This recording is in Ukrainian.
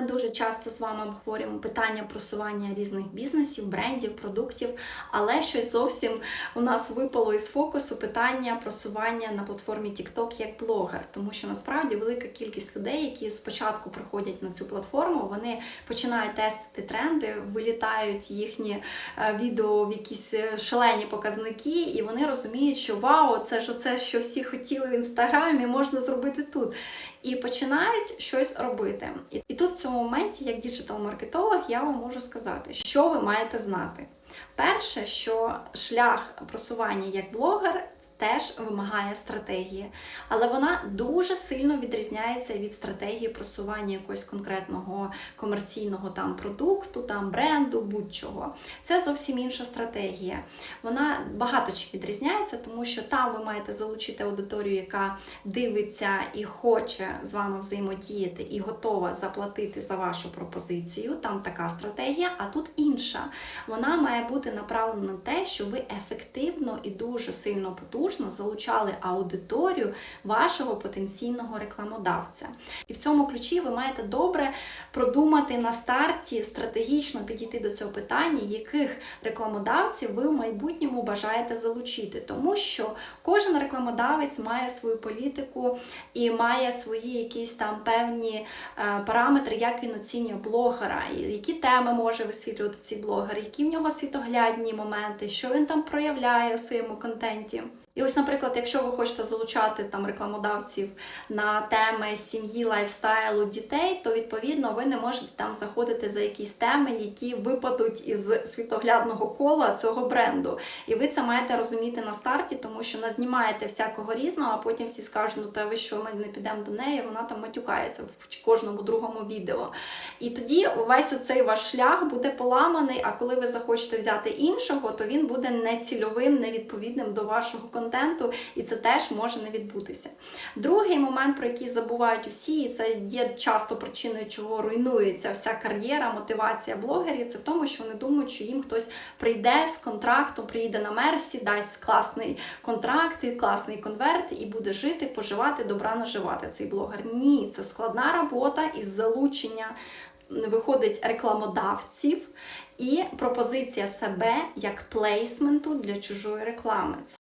Ми дуже часто з вами обговорюємо питання просування різних бізнесів, брендів, продуктів, але щось зовсім у нас випало із фокусу питання просування на платформі TikTok як блогер, тому що насправді велика кількість людей, які спочатку приходять на цю платформу, вони починають тестити тренди, вилітають їхні е, відео в якісь е, шалені показники, і вони розуміють, що вау, це ж оце, що всі хотіли в інстаграмі, можна зробити тут. І починають щось робити. І, тут в цьому моменті, як діджитал-маркетолог, я вам можу сказати, що ви маєте знати. Перше, що шлях просування як блогер. Теж вимагає стратегії, але вона дуже сильно відрізняється від стратегії просування якогось конкретного комерційного там продукту, там бренду, будь-чого. Це зовсім інша стратегія. Вона багато чим відрізняється, тому що там ви маєте залучити аудиторію, яка дивиться і хоче з вами взаємодіяти, і готова заплатити за вашу пропозицію. Там така стратегія, а тут інша. Вона має бути направлена на те, що ви ефективно і дуже сильно потужно залучали аудиторію вашого потенційного рекламодавця. І в цьому ключі ви маєте добре продумати на старті, стратегічно підійти до цього питання, яких рекламодавців ви в майбутньому бажаєте залучити. Тому що кожен рекламодавець має свою політику і має свої якісь там певні е, параметри, як він оцінює блогера, які теми може висвітлювати цей блогер, які в нього світоглядні моменти, що він там проявляє в своєму контенті. І ось, наприклад, якщо ви хочете залучати там рекламодавців на теми сім'ї, лайфстайлу, дітей, то відповідно ви не можете там заходити за якісь теми, які випадуть із світоглядного кола цього бренду. І ви це маєте розуміти на старті, тому що назнімаєте всякого різного, а потім всі скажуть, ну та ви що, ми не підемо до неї, вона там матюкається в кожному другому відео. І тоді весь оцей ваш шлях буде поламаний. А коли ви захочете взяти іншого, то він буде нецільовим, невідповідним до вашого контенту, і це теж може не відбутися. Другий момент, про який забувають усі, і це є часто причиною, чого руйнується вся кар'єра, мотивація блогерів, це в тому, що вони думають, що їм хтось прийде з контрактом, приїде на мерсі, дасть класний контракт, і класний конверт і буде жити, поживати, добра наживати цей блогер. Ні, це складна робота із залучення. Виходить рекламодавців і пропозиція себе як плейсменту для чужої реклами.